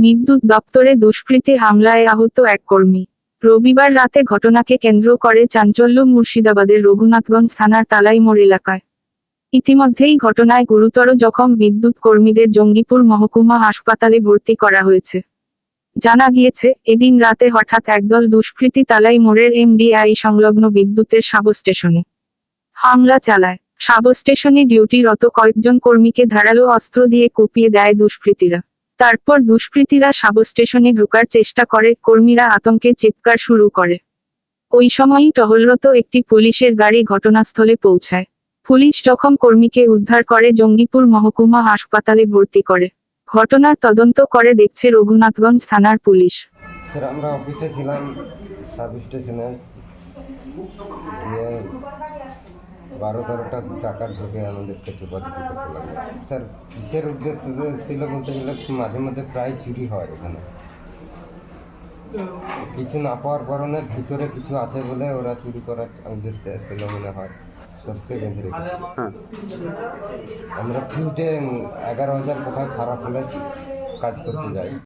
বিদ্যুৎ দপ্তরে দুষ্কৃতী হামলায় আহত এক কর্মী। রবিবার রাতে ঘটনাকে কেন্দ্র করে চাঞ্চল্য মুর্শিদাবাদের রঘুনাথগঞ্জ থানার তালাইমোড় এলাকায়। ইতিমধ্যেই ঘটনায় গুরুতর জখম বিদ্যুৎ কর্মীদের জঙ্গিপুর মহকুমা হাসপাতালে ভর্তি করা হয়েছে। জানা গিয়েছে, এদিন রাতে হঠাৎ একদল দুষ্কৃতী তালাই মোড়ের এমডিআই সংলগ্ন বিদ্যুতের সাব স্টেশনে হামলা চালায়। সাব স্টেশনে ডিউটিরত কয়েকজন কর্মীকে ধারালো অস্ত্র দিয়ে কুপিয়ে দেয় দুষ্কৃতীরা। তারপর দুষ্কৃতীরা সাব স্টেশনে ঢোকার চেষ্টা করে, কর্মীরা আতঙ্কে চিৎকার শুরু করে। ওই সময়ই টহলরত একটি পুলিশের গাড়ি ঘটনাস্থলে পৌঁছায়। পুলিশ জখম কর্মীকে উদ্ধার করে, জঙ্গিপুর মহকুমা হাসপাতালে ভর্তি করে। ঘটনার তদন্ত করে দেখছে রঘুনাথগঞ্জ থানার পুলিশ। স্যার, আমরা অফিসে ছিলাম, সাব স্টেশনে। বারো তেরোটা টাকার ঢুকে আমাদেরকে চোপাচুপি করতে লাগল স্যার কিসের উদ্দেশ্য ছিল বলতে গেলে মাঝে মাঝে প্রায় চুরি হয় এখানে। কিছু না পাওয়ার কারণে ভিতরে কিছু আছে বলে ওরা চুরি করার উদ্দেশ্যে এসেছিল মনে হয়। সবকে বেঁধে রেখেছে। হ্যাঁ। আমরা ফিউটে এগারো হাজার কোথায় খারাপ হলে কাজ করতে যাই।